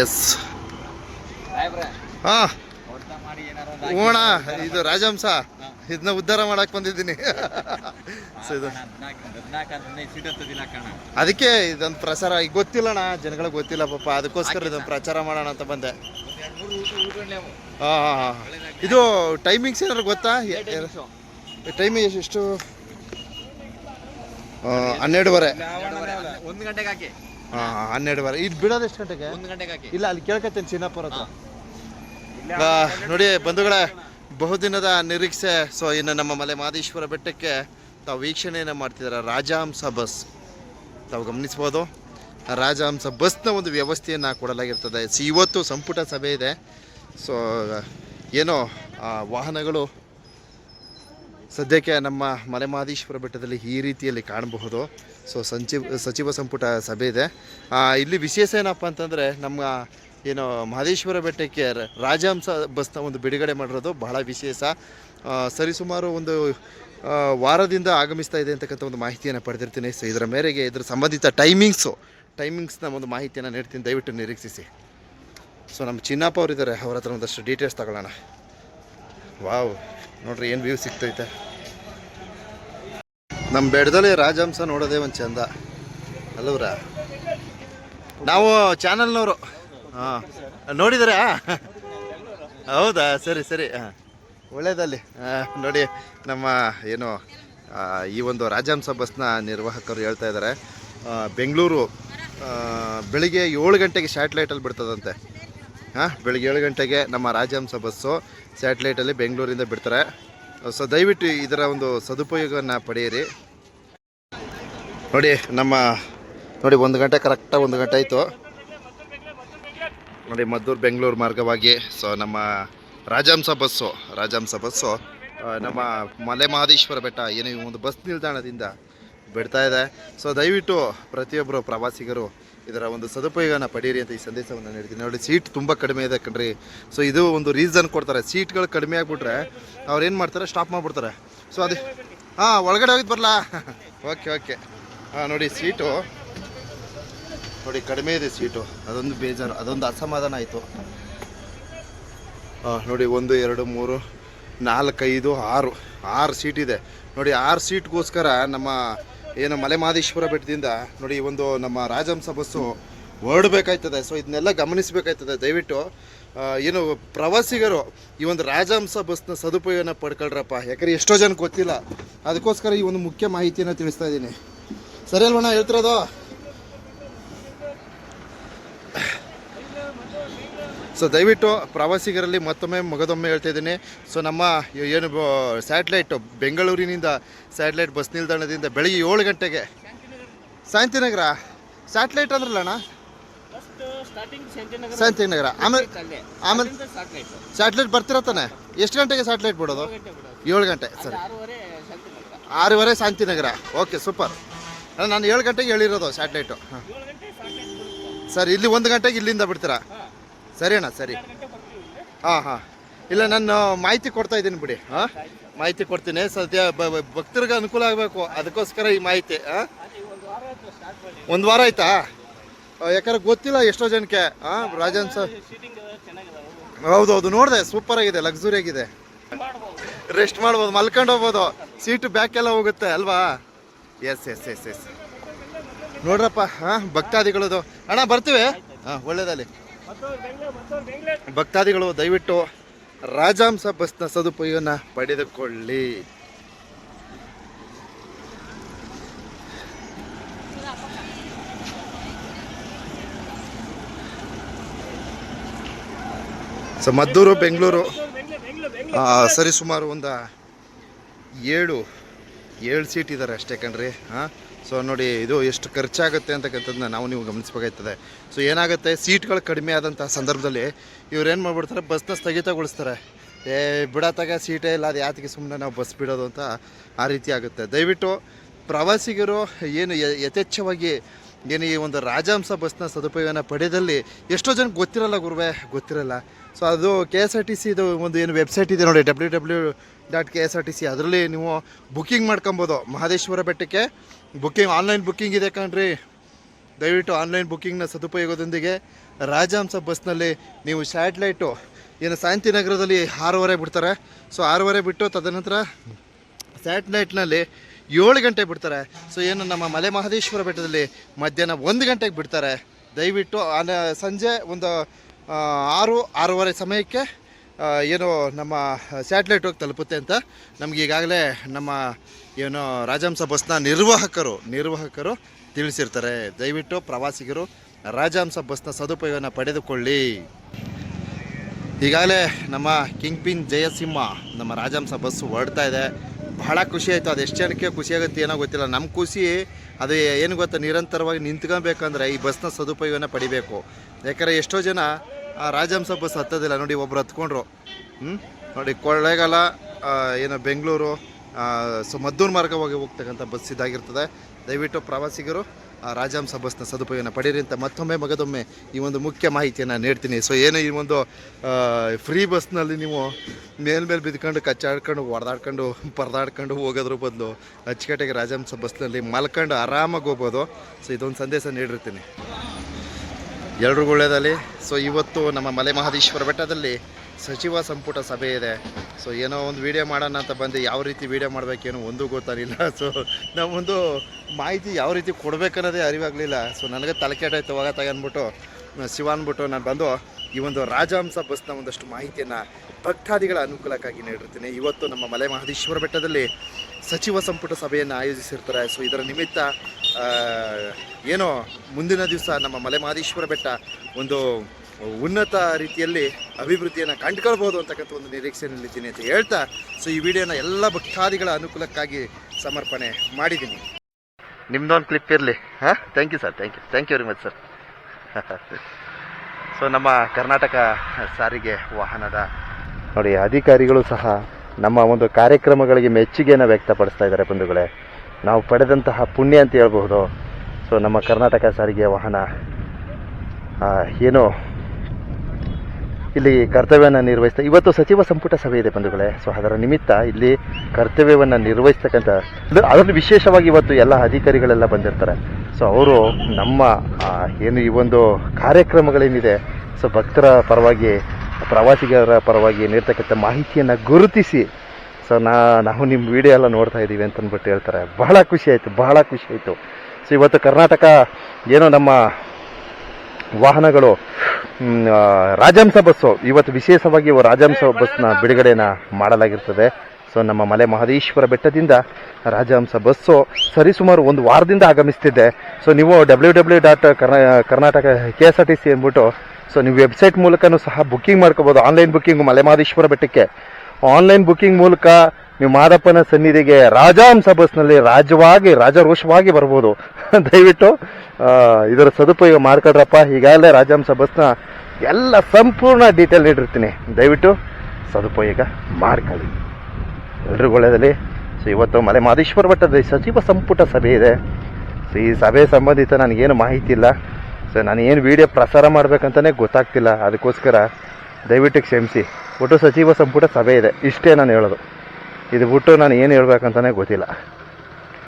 S ಹಾ. ಓಣ, ಇದು ರಾಜಹಂಸ. ಇದನ್ನ ಉದ್ಧಾರ ಮಾಡಕ್ ಬಂದಿದ್ದೀನಿ. ಅದಕ್ಕೆ ಇದೊಂದು ಪ್ರಚಾರ ಈಗ ಗೊತ್ತಿಲ್ಲಣ್ಣ ಜನಗಳಿಗೆ ಗೊತ್ತಿಲ್ಲ ಪಾಪ. ಅದಕ್ಕೋಸ್ಕರ ಇದೊಂದು ಪ್ರಚಾರ ಮಾಡೋಣ ಅಂತ ಬಂದೆ. ಇದು ಟೈಮಿಂಗ್ಸ್ ಏನಾದ್ರು ಗೊತ್ತಾ? ಟೈಮಿಂಗ್ ಎಷ್ಟು? ಹನ್ನೆರಡುವರೆ. ಒಂದು ಗಂಟೆಗೆ ಹಾಕಿ. ಹಾಂ ವಾರ. ಹನ್ನೆರಡುವರೆ ಇದು ಬಿಡೋದು ಎಷ್ಟು ಗಂಟೆಗೆ? ಒಂದು ಗಂಟೆಗೆ ಹಾಕಿ. ಇಲ್ಲ ಅಲ್ಲಿ ಕೇಳ್ಕತ್ತೇನೆ ಚಿನ್ನಪ್ಪರ ಹತ್ರ. ನೋಡಿ ಬಂಧುಗಳ ಬಹುದಿನದ ನಿರೀಕ್ಷೆ. ಸೊ ಇನ್ನು ನಮ್ಮ ಮಲೆ ಮಾದೇಶ್ವರ ಬೆಟ್ಟಕ್ಕೆ ತಾವು ವೀಕ್ಷಣೆಯನ್ನು ಮಾಡ್ತಿದ್ದಾರೆ. ರಾಜಹಂಸ ಬಸ್. ತಾವು ಗಮನಿಸ್ಬೋದು. ರಾಜಹಂಸ ಬಸ್ನ ಒಂದು ವ್ಯವಸ್ಥೆಯನ್ನು ಕೊಡಲಾಗಿರ್ತದೆ. ಸೊ ಇವತ್ತು ಸಂಪುಟ ಸಭೆ ಇದೆ. ಸೊ ಏನೋ ಆ, ವಾಹನಗಳು ಸದ್ಯಕ್ಕೆ ನಮ್ಮ ಮಲೆ ಮಹದೇಶ್ವರ ಬೆಟ್ಟದಲ್ಲಿ ಈ ರೀತಿಯಲ್ಲಿ ಕಾಣಬಹುದು. ಸೊ ಸಂಚಿವ, ಸಚಿವ ಸಂಪುಟ ಸಭೆ ಇದೆ. ಇಲ್ಲಿ ವಿಶೇಷ ಏನಪ್ಪ ಅಂತಂದರೆ ನಮ್ಮ ಏನು ಮಹದೇಶ್ವರ ಬೆಟ್ಟಕ್ಕೆ ರಾಜಹಂಸ ಬಸ್ನ ಒಂದು ಬಿಡುಗಡೆ ಮಾಡಿರೋದು ಬಹಳ ವಿಶೇಷ. ಸರಿಸುಮಾರು ಒಂದು ವಾರದಿಂದ ಆಗಮಿಸ್ತಾ ಇದೆ ಅಂತಕ್ಕಂಥ ಒಂದು ಮಾಹಿತಿಯನ್ನು ಪಡೆದಿರ್ತೀನಿ. ಸೊ ಇದರ ಮೇರೆಗೆ ಇದರ ಸಂಬಂಧಿತ ಟೈಮಿಂಗ್ಸು ಟೈಮಿಂಗ್ಸ್ನ ಒಂದು ಮಾಹಿತಿಯನ್ನು ನೀಡ್ತೀನಿ. ದಯವಿಟ್ಟು ನಿರೀಕ್ಷಿಸಿ. ಸೊ ನಮ್ಮ ಚಿನ್ನಪ್ಪ ಅವರಿದ್ದಾರೆ. ಅವ್ರ ಹತ್ರ ಒಂದಷ್ಟು ಡೀಟೇಲ್ಸ್ ತಗೊಳ್ಳೋಣ. ವಾವ್, ನೋಡ್ರಿ ಏನು ವ್ಯೂ ಸಿಗ್ತೈತೆ. ನಮ್ಮ ಬೆಡ್ದಲ್ಲಿ ರಾಜಹಂಸ ನೋಡೋದೇ ಒಂದು ಚಂದ. ಅಲ್ಲವ್ರ ನಾವು ಚಾನಲ್ನವರು. ಹಾಂ. ನೋಡಿದ್ರಾ? ಹೌದಾ? ಸರಿ ಸರಿ. ಹಾಂ. ಒಳ್ಳೇದಲ್ಲಿ. ನೋಡಿ, ನಮ್ಮ ಏನು ಈ ಒಂದು ರಾಜಹಂಸ ಬಸ್ನ ನಿರ್ವಾಹಕರು ಹೇಳ್ತಾ ಇದ್ದಾರೆ ಬೆಂಗಳೂರು ಬೆಳಿಗ್ಗೆ ಏಳು ಗಂಟೆಗೆ ಸ್ಯಾಟ್ಲೈಟಲ್ಲಿ ಬಿಡ್ತದಂತೆ. ಹಾಂ, ಬೆಳಿಗ್ಗೆ ಏಳು ಗಂಟೆಗೆ ನಮ್ಮ ರಾಜಹಂಸ ಬಸ್ಸು ಸ್ಯಾಟ್ಲೈಟಲ್ಲಿ ಬೆಂಗಳೂರಿಂದ ಬಿಡ್ತಾರೆ. ಸೊ, ದಯವಿಟ್ಟು ಇದರ ಒಂದು ಸದುಪಯೋಗವನ್ನು ಪಡೆಯಿರಿ. ನೋಡಿ, ನಮ್ಮ, ನೋಡಿ, ಒಂದು ಗಂಟೆ ಕರೆಕ್ಟಾಗಿ ಒಂದು ಗಂಟೆ ಆಯಿತು. ನೋಡಿ, ಮದ್ದೂರು ಬೆಂಗಳೂರು ಮಾರ್ಗವಾಗಿ, ಸೊ, ನಮ್ಮ ರಾಜಹಂಸ ಬಸ್ಸು ರಾಜಹಂಸ ಬಸ್ಸು ನಮ್ಮ ಮಲೆ ಮಹದೇಶ್ವರ ಬೆಟ್ಟ, ಏನು ಒಂದು ಬಸ್ ನಿಲ್ದಾಣದಿಂದ ಬಿಡ್ತಾ ಇದೆ. ಸೊ, ದಯವಿಟ್ಟು ಪ್ರತಿಯೊಬ್ಬರು ಪ್ರವಾಸಿಗರು ಇದರ ಒಂದು ಸದುಪಯೋಗನ ಪಡೀರಿ ಅಂತ ಈ ಸಂದೇಶವನ್ನು ನೀಡ್ತೀನಿ ನೋಡಿ ಸೀಟ್ ತುಂಬ ಕಡಿಮೆ ಇದೆ ಕಣ್ರಿ. ಸೊ ಇದು ಒಂದು ರೀಸನ್ ಕೊಡ್ತಾರೆ. ಸೀಟ್ಗಳು ಕಡಿಮೆ ಆಗಿಬಿಟ್ರೆ ಅವ್ರು ಏನು ಮಾಡ್ತಾರೆ? ಸ್ಟಾಪ್ ಮಾಡಿಬಿಡ್ತಾರೆ. ಸೊ ಅದೇ ಹಾಂ, ಒಳಗಡೆ ಹೋಗಿದ್ದು ಬರಲಾ? ಓಕೆ ಓಕೆ ಹಾಂ, ನೋಡಿ ಸೀಟು ನೋಡಿ, ಕಡಿಮೆ ಇದೆ ಸೀಟು ಅದೊಂದು ಬೇಜಾರು. ಅದೊಂದು ಅಸಮಾಧಾನ ಆಯಿತು. ಹಾಂ, ನೋಡಿ, ಒಂದು, ಎರಡು, ಮೂರು ನಾಲ್ಕೈದು ಆರು. ಆರು ಸೀಟ್ ಇದೆ. ನೋಡಿ, ಆರು ಸೀಟ್ಗೋಸ್ಕರ ನಮ್ಮ ಏನು ಮಲೆ ಮಾದೇಶ್ವರ ಬೆಟ್ಟದಿಂದ ನೋಡಿ, ಒಂದು ನಮ್ಮ ರಾಜಹಂಸ ಬಸ್ಸು ಹೊರಡಬೇಕಾಯ್ತದೆ ಸೊ ಇದನ್ನೆಲ್ಲ ಗಮನಿಸಬೇಕಾಯ್ತದೆ. ದಯವಿಟ್ಟು ಏನು ಪ್ರವಾಸಿಗರು ಈ ಒಂದು ರಾಜಹಂಸ ಬಸ್ನ ಸದುಪಯೋಗನ ಪಡ್ಕೊಳ್ರಪ್ಪ. ಯಾಕಂದ್ರೆ ಎಷ್ಟೋ ಜನಕ್ಕೆ ಗೊತ್ತಿಲ್ಲ. ಅದಕ್ಕೋಸ್ಕರ ಈ ಒಂದು ಮುಖ್ಯ ಮಾಹಿತಿಯನ್ನು ತಿಳಿಸ್ತಾ ಇದ್ದೀನಿ. ಸರಿ ಅಲ್ವಣ್ಣ, ಹೇಳ್ತಿರೋದು? ಸೊ ದಯವಿಟ್ಟು ಪ್ರವಾಸಿಗರಲ್ಲಿ ಮತ್ತೊಮ್ಮೆ ಮಗದೊಮ್ಮೆ ಹೇಳ್ತಾ ಇದ್ದೀನಿ. ಸೊ ನಮ್ಮ ಏನು ಸ್ಯಾಟ್ಲೈಟ್ ಬೆಂಗಳೂರಿನಿಂದ ಸ್ಯಾಟ್ಲೈಟ್ ಬಸ್ ನಿಲ್ದಾಣದಿಂದ ಬೆಳಗ್ಗೆ ಏಳು ಗಂಟೆಗೆ. ಶಾಂತಿನಗರ. ಸ್ಯಾಟ್ಲೈಟ್ ಅಣ್ಣ? ಶಾಂತಿನಗರ. ಆಮೇಲೆ ಆಮೇಲೆ ಸ್ಯಾಟ್ಲೈಟ್ ಬರ್ತಿರತ್ತಾನೆ ಎಷ್ಟು ಗಂಟೆಗೆ ಸ್ಯಾಟ್ಲೈಟ್ ಬಿಡೋದು? ಏಳು ಗಂಟೆ. ಸರಿ. ಆರೂವರೆ ಶಾಂತಿನಗರ. ಓಕೆ ಸೂಪರ್ ನಾನು ಏಳು ಗಂಟೆಗೆ ಹೇಳಿರೋದು ಸ್ಯಾಟ್ಲೈಟು ಹಾಂ. ಸರ್, ಇಲ್ಲಿ ಒಂದು ಗಂಟೆಗೆ ಇಲ್ಲಿಂದ ಬಿಡ್ತೀರಾ? ಸರಿ ಅಣ್ಣ ಸರಿ. ಹಾಂ ಹಾಂ. ಇಲ್ಲ, ನಾನು ಮಾಹಿತಿ ಕೊಡ್ತಾ ಇದ್ದೀನಿ ಬಿಡಿ, ಹಾಂ? ಮಾಹಿತಿ ಕೊಡ್ತೀನಿ. ಸದ್ಯ ಭಕ್ತರಿಗೆ ಅನುಕೂಲ ಆಗಬೇಕು. ಅದಕ್ಕೋಸ್ಕರ ಈ ಮಾಹಿತಿ, ಹಾಂ? ಒಂದು ವಾರ ಆಯ್ತಾ? ಯಾಕಂದ್ರೆ ಗೊತ್ತಿಲ್ಲ ಎಷ್ಟೋ ಜನಕ್ಕೆ, ಹಾಂ? ರಾಜನ್ ಸರ್. ಹೌದೌದು, ನೋಡಿದೆ ಸೂಪರ್ ಆಗಿದೆ ಲಕ್ಸುರಿ ಆಗಿದೆ. ರೆಸ್ಟ್ ಮಾಡ್ಬೋದು, ಮಲ್ಕೊಂಡು ಹೋಗ್ಬೋದು. ಸೀಟು ಬ್ಯಾಕ್ ಎಲ್ಲ ಹೋಗುತ್ತೆ, ಅಲ್ವಾ? ಎಸ್ ಎಸ್ ಎಸ್ ಎಸ್ ನೋಡ್ರಪ್ಪ, ಹಾಂ? ಭಕ್ತಾದಿಗಳದು. ಅಣ್ಣ, ಬರ್ತೀವಿ? ಹಾಂ ಒಳ್ಳೇದಲ್ಲಿ ಭಕ್ತಾದಿಗಳು, ದಯವಿಟ್ಟು ರಾಜಹಂಸ ಬಸ್ನ ಸದುಪಯೋಗನ ಪಡೆದುಕೊಳ್ಳಿ. ಸೊ ಮದ್ದೂರು, ಬೆಂಗಳೂರು ಸರಿಸುಮಾರು ಒಂದು ಏಳು ಏಳು ಸೀಟ್ ಇದ್ದಾರೆ ಅಷ್ಟೇ ಕಣ್ರಿ, ಹಾಂ? ಸೊ ನೋಡಿ, ಇದು ಎಷ್ಟು ಖರ್ಚಾಗುತ್ತೆ ಅಂತಕ್ಕಂಥದ್ದನ್ನ ನಾವು ನೀವು ಗಮನಿಸ್ಬೇಕಾಗ್ತದೆ ಸೊ ಏನಾಗುತ್ತೆ? ಸೀಟ್ಗಳು ಕಡಿಮೆ ಆದಂಥ ಸಂದರ್ಭದಲ್ಲಿ ಇವ್ರು ಏನು ಮಾಡ್ಬಿಡ್ತಾರೆ? ಬಸ್ನ ಸ್ಥಗಿತಗೊಳಿಸ್ತಾರೆ. ಏ ಬಿಡತ್ತಾಗ ಸೀಟೇ ಇಲ್ಲ, ಅದು ಯಾತಿಗೆ ಸುಮ್ಮನೆ ನಾವು ಬಸ್ ಬಿಡೋದು ಅಂತ ಆ ರೀತಿ ಆಗುತ್ತೆ. ದಯವಿಟ್ಟು ಪ್ರವಾಸಿಗರು ಏನು ಯಥೇಚ್ಛವಾಗಿ ಏನು ಈ ಒಂದು ರಾಜಹಂಸ ಬಸ್ನ ಸದುಪಯೋಗನ ಪಡೆದಲ್ಲಿ ಎಷ್ಟೋ ಜನಕ್ಕೆ ಗೊತ್ತಿರಲ್ಲ ಗುರುವೆ, ಗೊತ್ತಿರಲ್ಲ. ಸೊ ಅದು ಕೆ ಎಸ್ ಆರ್ ಟಿ ಸಿದು ಒಂದು ಏನು ವೆಬ್ಸೈಟ್ ಇದೆ ನೋಡಿ W W dot K S R T C ಅದರಲ್ಲಿ ನೀವು ಬುಕ್ಕಿಂಗ್ ಮಾಡ್ಕೊಬೋದು. ಮಹದೇಶ್ವರ ಬೆಟ್ಟಕ್ಕೆ ಬುಕ್ಕಿಂಗ್ ಆನ್ಲೈನ್ ಬುಕ್ಕಿಂಗ್ ಇದೆ ಕಣ್ರಿ. ದಯವಿಟ್ಟು ಆನ್ಲೈನ್ ಬುಕ್ಕಿಂಗ್ನ ಸದುಪಯೋಗದೊಂದಿಗೆ ರಾಜಹಂಸ ಬಸ್ನಲ್ಲಿ ನೀವು ಸ್ಯಾಟ್ಲೈಟು ಏನು ಶಾಂತಿನಗರದಲ್ಲಿ ಆರೂವರೆ ಬಿಡ್ತಾರೆ. ಸೊ ಆರೂವರೆ ಬಿಟ್ಟು ತದನಂತರ ಸ್ಯಾಟ್ಲೈಟ್ನಲ್ಲಿ ಏಳು ಗಂಟೆ ಬಿಡ್ತಾರೆ. ಸೊ ಏನು ನಮ್ಮ ಮಲೆ ಮಹದೇಶ್ವರ ಬೆಟ್ಟದಲ್ಲಿ ಮಧ್ಯಾಹ್ನ ಒಂದು ಗಂಟೆಗೆ ಬಿಡ್ತಾರೆ. ದಯವಿಟ್ಟು ಸಂಜೆ ಒಂದು ಆರು, ಆರೂವರೆ ಸಮಯಕ್ಕೆ ಏನು ನಮ್ಮ ಸ್ಯಾಟ್ಲೈಟ್ ಹೋಗಿ ತಲುಪುತ್ತೆ ಅಂತ. ನಮ್ಗೆ ಈಗಾಗಲೇ ನಮ್ಮ ಏನು ರಾಜಹಂಸ ಬಸ್ನ ನಿರ್ವಾಹಕರು ನಿರ್ವಾಹಕರು ತಿಳಿಸಿರ್ತಾರೆ. ದಯವಿಟ್ಟು ಪ್ರವಾಸಿಗರು ರಾಜಹಂಸ ಬಸ್ನ ಸದುಪಯೋಗನ ಪಡೆದುಕೊಳ್ಳಿ. ಈಗಾಗಲೇ ನಮ್ಮ ಕಿಂಗ್ ಪಿನ್ ಜಯಸಿಂಹ ನಮ್ಮ ರಾಜಹಂಸ ಬಸ್ಸು ಹೊರಡ್ತಾ ಇದೆ. ಬಹಳ ಖುಷಿ ಆಯಿತು. ಅದು ಎಷ್ಟು ಜನಕ್ಕೆ ಖುಷಿ ಆಗುತ್ತೆ ಏನೋ ಗೊತ್ತಿಲ್ಲ. ನಮ್ಮ ಖುಷಿ ಅದು ಏನು ಗೊತ್ತಾ? ನಿರಂತರವಾಗಿ ನಿಂತ್ಕೊಬೇಕಂದ್ರೆ ಈ ಬಸ್ನ ಸದುಪಯೋಗನ ಪಡಿಬೇಕು. ಯಾಕಂದರೆ ಎಷ್ಟೋ ಜನ ಆ ರಾಜಹಂಸ ಬಸ್ ಹತ್ತೋದಿಲ್ಲ. ನೋಡಿ ಒಬ್ರು ಹತ್ಕೊಂಡ್ರು. ಹ್ಞೂ ನೋಡಿ ಕೊಳ್ಳೇಗಾಲ ಏನು ಬೆಂಗಳೂರು ಸೊ ಮದ್ದೂರು ಮಾರ್ಗವಾಗಿ ಹೋಗ್ತಕ್ಕಂಥ ಬಸ್ ಇದಾಗಿರ್ತದೆ. ದಯವಿಟ್ಟು ಪ್ರವಾಸಿಗರು ಆ ರಾಜಹಂಸ ಬಸ್ನ ಸದುಪಯೋಗನ ಪಡೀರಿ ಅಂತ ಮತ್ತೊಮ್ಮೆ ಮಗದೊಮ್ಮೆ ಈ ಒಂದು ಮುಖ್ಯ ಮಾಹಿತಿಯನ್ನು ನೀಡ್ತೀನಿ. ಸೊ ಏನು ಈ ಒಂದು ಫ್ರೀ ಬಸ್ನಲ್ಲಿ ನೀವು ಮೇಲ್ಮೇಲೆ ಬಿದ್ಕೊಂಡು ಕಚ್ಚಾಡ್ಕೊಂಡು ಹೊಡೆದಾಡ್ಕೊಂಡು ಪರದಾಡ್ಕೊಂಡು ಹೋಗೋದ್ರ ಬದಲು ಅಚ್ಚುಕಟ್ಟಾಗಿ ರಾಜಹಂಸ ಬಸ್ನಲ್ಲಿ ಮಲ್ಕೊಂಡು ಆರಾಮಾಗಿ ಹೋಗ್ಬೋದು. ಸೊ ಇದೊಂದು ಸಂದೇಶ ನೀಡಿರ್ತೀನಿ. ಎಲ್ರಿಗೂ ಒಳ್ಳೆಯದಲ್ಲಿ ಸೊ ಇವತ್ತು ನಮ್ಮ ಮಲೆ ಮಹದೇಶ್ವರ ಬೆಟ್ಟದಲ್ಲಿ ಸಚಿವ ಸಂಪುಟ ಸಭೆ ಇದೆ. ಸೊ ಏನೋ ಒಂದು ವೀಡಿಯೋ ಮಾಡೋಣ ಅಂತ ಬಂದು ಯಾವ ರೀತಿ ವೀಡಿಯೋ ಮಾಡಬೇಕೇನೋ ಒಂದು ಗೊತ್ತಾಗಿಲ್ಲ ಸೊ ನಾವೊಂದು ಮಾಹಿತಿ ಯಾವ ರೀತಿ ಕೊಡಬೇಕನ್ನೋದೇ ಅರಿವಾಗಲಿಲ್ಲ. ಸೊ ನನಗೆ ತಲೆ ಕೆಟ್ಟಾಯ್ತು ಅಂದ್ಬಿಟ್ಟು, ಶಿವ ಅಂದ್ಬಿಟ್ಟು ನಾನು ಬಂದು ಈ ಒಂದು ರಾಜಹಂಸ ಬಸ್ನ ಒಂದಷ್ಟು ಮಾಹಿತಿಯನ್ನು ಭಕ್ತಾದಿಗಳ ಅನುಕೂಲಕ್ಕಾಗಿ ನೀಡಿರ್ತೀನಿ. ಇವತ್ತು ನಮ್ಮ ಮಲೆ ಮಹದೇಶ್ವರ ಬೆಟ್ಟದಲ್ಲಿ ಸಚಿವ ಸಂಪುಟ ಸಭೆಯನ್ನು ಆಯೋಜಿಸಿರ್ತಾರೆ. ಸೊ ಇದರ ನಿಮಿತ್ತ ಏನೋ ಮುಂದಿನ ದಿವಸ ನಮ್ಮ ಮಲೆ ಮಹದೇಶ್ವರ ಬೆಟ್ಟ ಒಂದು ಉನ್ನತ ರೀತಿಯಲ್ಲಿ ಅಭಿವೃದ್ಧಿಯನ್ನು ಕಂಡುಕೊಳ್ಬೋದು ಅಂತಕ್ಕಂಥ ಒಂದು ನಿರೀಕ್ಷೆಯಲ್ಲಿದ್ದೀನಿ ಅಂತ ಹೇಳ್ತಾ ಸೊ ಈ ವಿಡಿಯೋನ ಎಲ್ಲ ಭಕ್ತಾದಿಗಳ ಅನುಕೂಲಕ್ಕಾಗಿ ಸಮರ್ಪಣೆ ಮಾಡಿದ್ದೀನಿ. ನಿಮ್ದೊಂದು ಕ್ಲಿಪ್ ಇರಲಿ. ಹಾಂ? Thank you sir thank you thank you very much sir so ನಮ್ಮ ಕರ್ನಾಟಕ ಸಾರಿಗೆ ವಾಹನದ ನೋಡಿ, ಅಧಿಕಾರಿಗಳು ಸಹ ನಮ್ಮ ಒಂದು ಕಾರ್ಯಕ್ರಮಗಳಿಗೆ ಮೆಚ್ಚುಗೆಯನ್ನು ವ್ಯಕ್ತಪಡಿಸ್ತಾ ಇದ್ದಾರೆ ಬಂಧುಗಳೇ. ನಾವು ಪಡೆದಂತಹ ಪುಣ್ಯ ಅಂತ ಹೇಳ್ಬಹುದು. ಸೊ ನಮ್ಮ ಕರ್ನಾಟಕ ಸಾರಿಗೆ ವಾಹನ ಏನು ಇಲ್ಲಿ ಕರ್ತವ್ಯವನ್ನು ನಿರ್ವಹಿಸ್ತಾ ಇವತ್ತು ಸಚಿವ ಸಂಪುಟ ಸಭೆ ಇದೆ ಬಂಧುಗಳೇ. ಸೊ ಅದರ ನಿಮಿತ್ತ ಇಲ್ಲಿ ಕರ್ತವ್ಯವನ್ನು ನಿರ್ವಹಿಸ್ತಕ್ಕಂಥ ಅದು- ಅದರಲ್ಲಿ ವಿಶೇಷವಾಗಿ ಇವತ್ತು ಎಲ್ಲ ಅಧಿಕಾರಿಗಳೆಲ್ಲ ಬಂದಿರ್ತಾರೆ. ಸೊ ಅವರು ನಮ್ಮ ಏನು ಈ ಒಂದು ಕಾರ್ಯಕ್ರಮಗಳೇನಿದೆ, ಸೊ, ಭಕ್ತರ ಪರವಾಗಿ, ಪ್ರವಾಸಿಗರ ಪರವಾಗಿ ನೀಡ್ತಕ್ಕಂಥ ಮಾಹಿತಿಯನ್ನು ಗುರುತಿಸಿ, ಸೊ, ನಾ, ನಾವು ನಿಮ್ಮ ವಿಡಿಯೋ ಎಲ್ಲ ನೋಡ್ತಾ ಇದ್ದೀವಿ ಅಂತ ಅಂದ್ಬಿಟ್ಟು ಹೇಳ್ತಾರೆ. ಬಹಳ ಖುಷಿ ಆಯಿತು, ಬಹಳ ಖುಷಿ ಆಯಿತು. ಸೊ ಇವತ್ತು ಕರ್ನಾಟಕ ಏನೋ ನಮ್ಮ ವಾಹನಗಳು ರಾಜಹಂಸ ಬಸ್ಸು. ಇವತ್ತು ವಿಶೇಷವಾಗಿ ರಾಜಹಂಸ ಬಸ್ನ ಬಿಡುಗಡೆನ ಮಾಡಲಾಗಿರ್ತದೆ. ಸೊ ನಮ್ಮ ಮಲೆ ಮಹದೇಶ್ವರ ಬೆಟ್ಟದಿಂದ ರಾಜಹಂಸ ಬಸ್ಸು ಸರಿಸುಮಾರು ಒಂದು ವಾರದಿಂದ ಆಗಮಿಸ್ತಿದ್ದೆ ಸೊ ನೀವು W W dot Karnataka K S R T C ಅಂದ್ಬಿಟ್ಟು ಸೊ ನೀವು ವೆಬ್ಸೈಟ್ ಮೂಲಕನೂ ಸಹ ಬುಕ್ಕಿಂಗ್ ಮಾಡ್ಕೋಬೋದು. ಆನ್ಲೈನ್ ಬುಕ್ಕಿಂಗ್ ಮಲೆಮಾದೇಶ್ವರ ಬೆಟ್ಟಕ್ಕೆ. ಆನ್ಲೈನ್ ಬುಕ್ಕಿಂಗ್ ಮೂಲಕ ನೀವು ಮಾದಪ್ಪನ ಸನ್ನಿಧಿಗೆ ರಾಜಹಂಸ ಬಸ್ನಲ್ಲಿ ರಾಜವಾಗಿ ರಾಜರೋಷವಾಗಿ ಬರ್ಬೋದು. ದಯವಿಟ್ಟು ಇದರ ಸದುಪಯೋಗ ಮಾಡ್ಕೊಳ್ರಪ್ಪ. ಈಗಾಗಲೇ ರಾಜಹಂಸ ಬಸ್ನ ಎಲ್ಲ ಸಂಪೂರ್ಣ ಡೀಟೇಲ್ ಇಟ್ಟಿರ್ತೀನಿ. ದಯವಿಟ್ಟು ಸದುಪಯೋಗ ಮಾಡ್ಕೊಳ್ಳಿ. ಎಲ್ರಿಗೂ ಒಳ್ಳೆಯದಲ್ಲಿ ಸೊ ಇವತ್ತು ಮಲೆ ಮಾದೇಶ್ವರ ಭಟ್ಟದಲ್ಲಿ ಸಚಿವ ಸಂಪುಟ ಸಭೆ ಇದೆ. ಸೊ ಈ ಸಭೆ ಸಂಬಂಧಿತ ನನಗೇನು ಮಾಹಿತಿ ಇಲ್ಲ ಸೊ ನಾನು ಏನು ವಿಡಿಯೋ ಪ್ರಸಾರ ಮಾಡಬೇಕಂತಲೇ ಗೊತ್ತಾಗ್ತಿಲ್ಲ. ಅದಕ್ಕೋಸ್ಕರ ದಯವಿಟ್ಟು ಕ್ಷಮಿಸಿ. ಒಟ್ಟು ಸಚಿವ ಸಂಪುಟ ಸಭೆ ಇದೆ. ಇಷ್ಟೇ ನಾನು ಹೇಳೋದು. ಇದು ಬಿಟ್ಟು ನಾನು ಏನು ಹೇಳ್ಬೇಕಂತಲೇ ಗೊತ್ತಿಲ್ಲ.